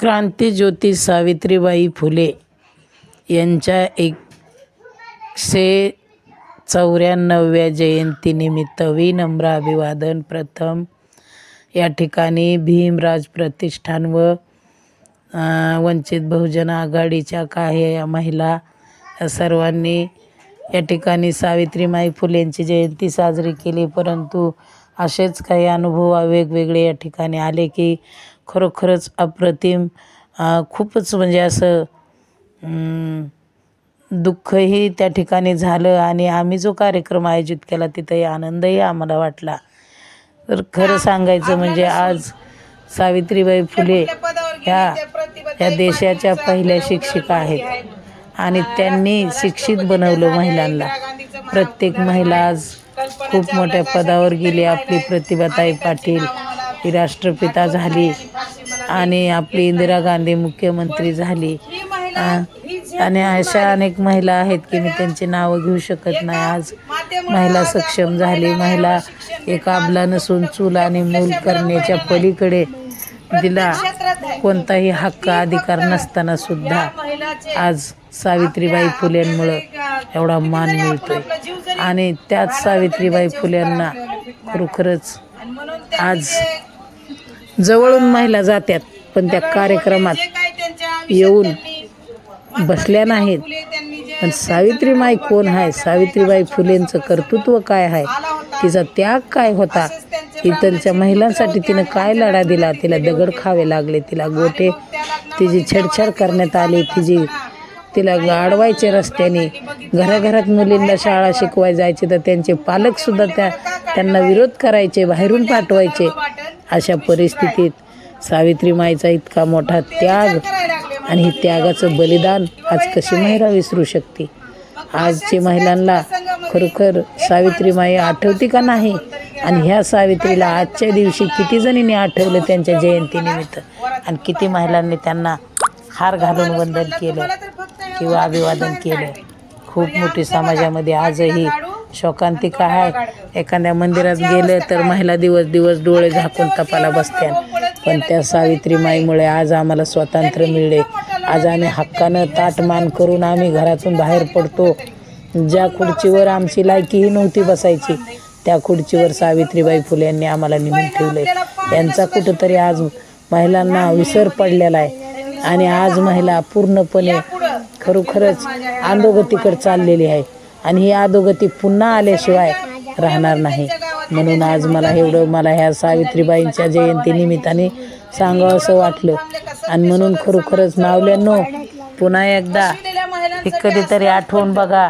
क्रांतीज्योती सावित्रीबाई फुले यांच्या एकशे चौऱ्याण्णव्या जयंतीनिमित्त विनम्र अभिवादन. प्रथम या ठिकाणी भीमराज प्रतिष्ठान व वंचित बहुजन आघाडीच्या काही या महिला या सर्वांनी या ठिकाणी सावित्रीमाई फुलेंची जयंती साजरी केली. परंतु असेच काही अनुभव वेगवेगळे या ठिकाणी आले की खरोखरच अप्रतिम खूपच म्हणजे असं दुःखही त्या ठिकाणी झालं आणि आम्ही जो कार्यक्रम आयोजित केला तिथंही आनंदही आम्हाला वाटला. तर खरं सांगायचं म्हणजे आज सावित्रीबाई फुले ह्या ह्या देशाच्या पहिल्या शिक्षिका आहेत. आणि त्यांनी शिक्षित बनवलं महिलांना. प्रत्येक महिला आज खूप मोठ्या पदावर गेली आपली प्रतिभाताई पाटील. ही राष्ट्रपिता झाली आणि आपली इंदिरा गांधी मुख्यमंत्री झाली. आणि अशा अनेक महिला आहेत की मी त्यांची नावं घेऊ शकत नाही. आज महिला सक्षम झाली. महिला एक आबला नसून चूल आणि मूल करण्याच्या पलीकडे तिला कोणताही हक्क अधिकार नसताना सुद्धा आज सावित्रीबाई फुलेंमुळं एवढा मान मिळतोय. आणि त्याच सावित्रीबाई फुलेंना खरोखरच आज जवळून महिला जात्यात पण त्या कार्यक्रमात येऊन बसल्या नाहीत. पण सावित्रीबाई कोण आहे? सावित्रीबाई फुलेंचं कर्तृत्व काय आहे? तिचा त्याग काय होता? इतरच्या महिलांसाठी तिनं काय लढा दिला? तिला दगड खावे लागले तिला गोटे तिची छेडछाड करण्यात आली. तिची तिला गाडवायचे रस्त्याने. घराघरात मुलींना शाळा शिकवाय जायचे तर त्यांचे पालकसुद्धा त्या त्यांना विरोध करायचे बाहेरून पाठवायचे. अशा परिस्थितीत सावित्रीमाईचा इतका मोठा त्याग आणि त्यागाचं बलिदान आज कशी महिला विसरू शकते? आजची महिलांना खरोखर सावित्रीमाई आठवते का नाही? आणि ह्या सावित्रीला आजच्या दिवशी किती जणींनी आठवलं त्यांच्या जयंतीनिमित्त? आणि किती महिलांनी त्यांना हार घालून वंदन केलं किंवा अभिवादन केलं? खूप मोठी समाजामध्ये आजही शोकांतिका आहे? एखाद्या मंदिरात गेलं तर महिला दिवस दिवस डोळे झाकून तपाला बसत्या पण त्या सावित्रीमाईमुळे आज आम्हाला स्वातंत्र्य मिळले. आज आम्ही हक्कानं ताट मान करून आम्ही घरातून बाहेर पडतो. ज्या खुर्चीवर आमची लायकीही नव्हती बसायची त्या खुर्चीवर सावित्रीबाई फुले यांनी आम्हाला नेऊन ठेवले यांचा कुठंतरी आज महिलांना विसर पडलेला आहे. आणि आज महिला पूर्णपणे खरोखरच अधोगतीकडे चाललेली आहे. आणि ही अधोगती पुन्हा आल्याशिवाय राहणार नाही. म्हणून आज मला एवढं मला ह्या सावित्रीबाईंच्या जयंतीनिमित्ताने सांगावं असं वाटलं. आणि म्हणून खरोखरच मावल्यांनो पुन्हा एकदा हे कधीतरी आठवून बघा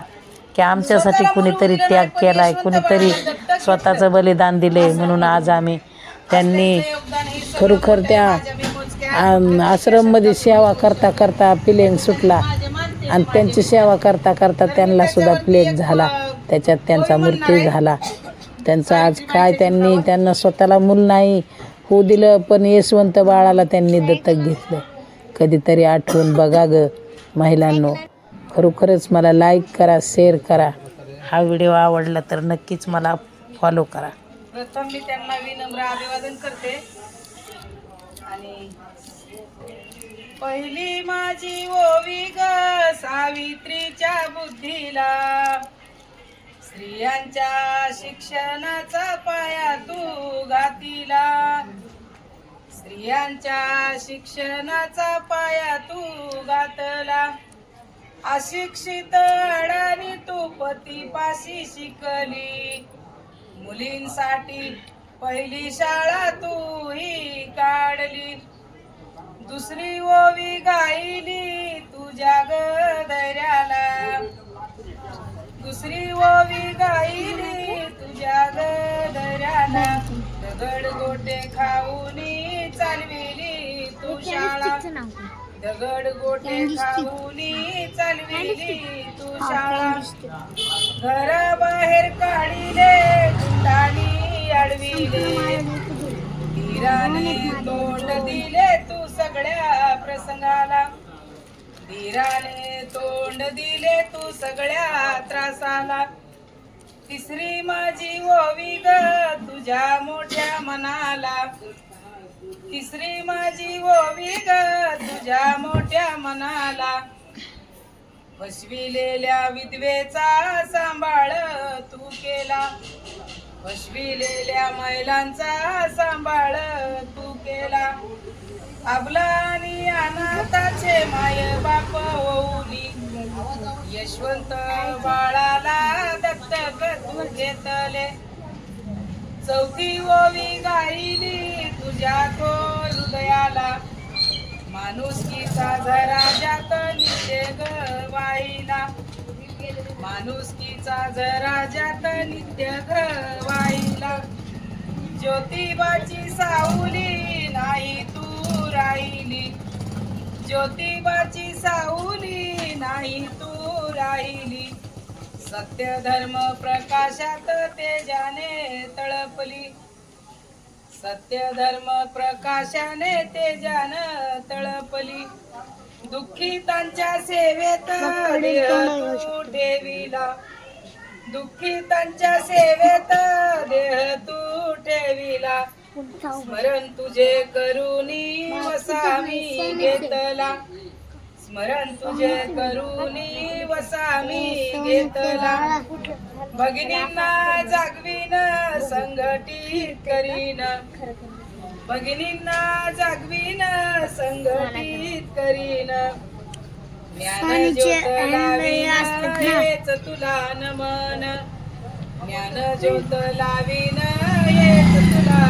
की आमच्यासाठी कुणीतरी त्याग केला आहे कुणीतरी स्वतःचं बलिदान दिले म्हणून आज आम्ही त्यांनी खरोखर त्या आश्रममध्ये सेवा करता करता पिलेंग सुटला. आणि त्यांची सेवा करता करता त्यांना सुद्धा प्लेग झाला. त्याच्यात त्यांचा मृत्यू झाला. त्यांचं आज काय त्यांनी त्यांना स्वतःला मूल नाही. होऊ दिलं पण यशवंत बाळाला त्यांनी दत्तक घेतलं. कधीतरी आठवून बघा ग महिलांनो. खरोखरच मला लाईक करा शेअर करा. हा व्हिडिओ आवडला तर नक्कीच मला फॉलो करा. प्रथम मी त्यांना विनम्र अभिवादन करते. आणि पहिली माझी ओवी ग सावित्रीच्या बुद्धीला. स्त्रियांच्या शिक्षणाचा पाया तू घातीला स्त्रियांच्या शिक्षणाचा पाया तू घातला अशिक्षित अडाणी तू पतीपाशी शिकली. मुलींसाठी पहिली शाळा तू ही काढली. दुसरी ओवी गायली. तुझ्या गदऱ्याला दुसरी ओवी गायली तुझ्या गदऱ्याला दगड गोटे खाऊनी चालविली तू शाळा. दगड गोटे खाऊनी चालविली तू शाळा. घराबाहेर काढिले गुंडानी अडविले तोंड दिले तू सगळ्या प्रसंगाला. धीराने तोंड दिले तू सगळ्या त्रासाला. तिसरी माझी ओवी ग तुझ्या मोठ्या मनाला. तिसरी माझी ओवी ग तुझ्या मोठ्या मनाला. फसविलेल्या विधवेचा सांभाळ तू केला. फसविलेल्या महिलांचा सांभाळ तू केला. आपला आणि अनाथाचे माय यशवंत बाळाला दत्तक तू घेतले. चौथी ओवी गायली तुझ्या तो हृदयाला. माणुसकीचा झरा जात नित्य वाईला माणुसकीचा जरा जात नित्य वाईला ज्योतिबाची सावली नाही तू राहिली. ज्योतिबाची सावली राहिली सत्य धर्म प्रकाशात तेजाने तळपली. सत्य धर्म प्रकाशाने तेजान तळपली. दुःखितांच्या सेवेत देह तू ठेविला. दुःखितांच्या सेवेत देह तू ठेविला. स्मरण तुझे करुणी वसामी घेतला. स्मरण तुझे करुणी वसामी घेतला. भगिनींना जागवीन संघटित करीन. भगिनींना जागवीन संघटित करीन. ज्ञान ज्योत लावीन तुला नमन. ज्ञान ज्योत लावीन हेच तुला